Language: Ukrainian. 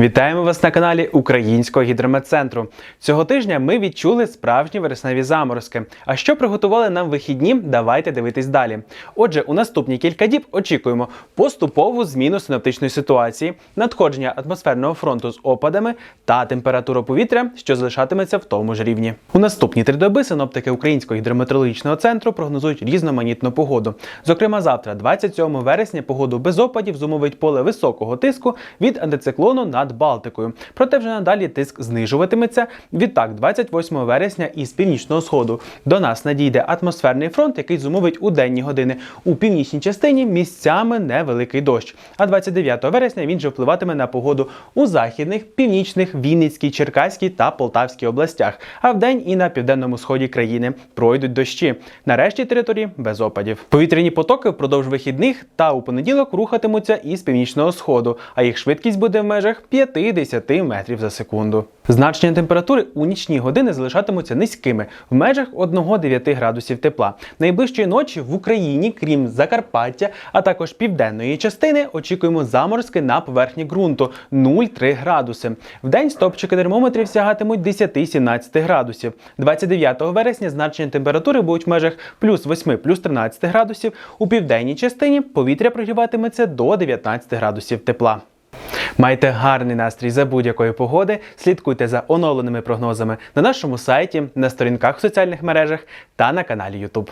Вітаємо вас на каналі Українського гідрометцентру. Цього тижня ми відчули справжні вересневі заморозки. А що приготували нам вихідні? Давайте дивитись далі. Отже, у наступні кілька діб очікуємо поступову зміну синоптичної ситуації, надходження атмосферного фронту з опадами та температура повітря, що залишатиметься в тому ж рівні. У наступні три доби синоптики Українського гідрометеорологічного центру прогнозують різноманітну погоду. Зокрема, завтра, 27 вересня, погоду без опадів зумовить поле високого тиску від антициклону над Балтикою. Проте вже надалі тиск знижуватиметься. Відтак, 28 вересня із північного сходу до нас надійде атмосферний фронт, який зумовить у денні години у північній частині місцями невеликий дощ. А 29 вересня він же впливатиме на погоду у західних, північних, Вінницькій, Черкаській та Полтавській областях. А вдень і на південному сході країни пройдуть дощі. Нарешті території без опадів. Повітряні потоки впродовж вихідних та у понеділок рухатимуться із північного сходу, а їх швидкість буде в межах 50 метрів за секунду. Значення температури у нічні години залишатимуться низькими в межах 1-9 градусів тепла. Найближчої ночі в Україні, крім Закарпаття, а також південної частини, очікуємо заморозки на поверхні ґрунту 0,3 градуси. В день стопчики термометрів сягатимуть 10-17 градусів. 29 вересня значення температури будуть в межах плюс 8 плюс 13 градусів. У південній частині повітря прогріватиметься до 19 градусів тепла. Майте гарний настрій за будь-якої погоди. Слідкуйте за оновленими прогнозами на нашому сайті, на сторінках в соціальних мережах та на каналі YouTube.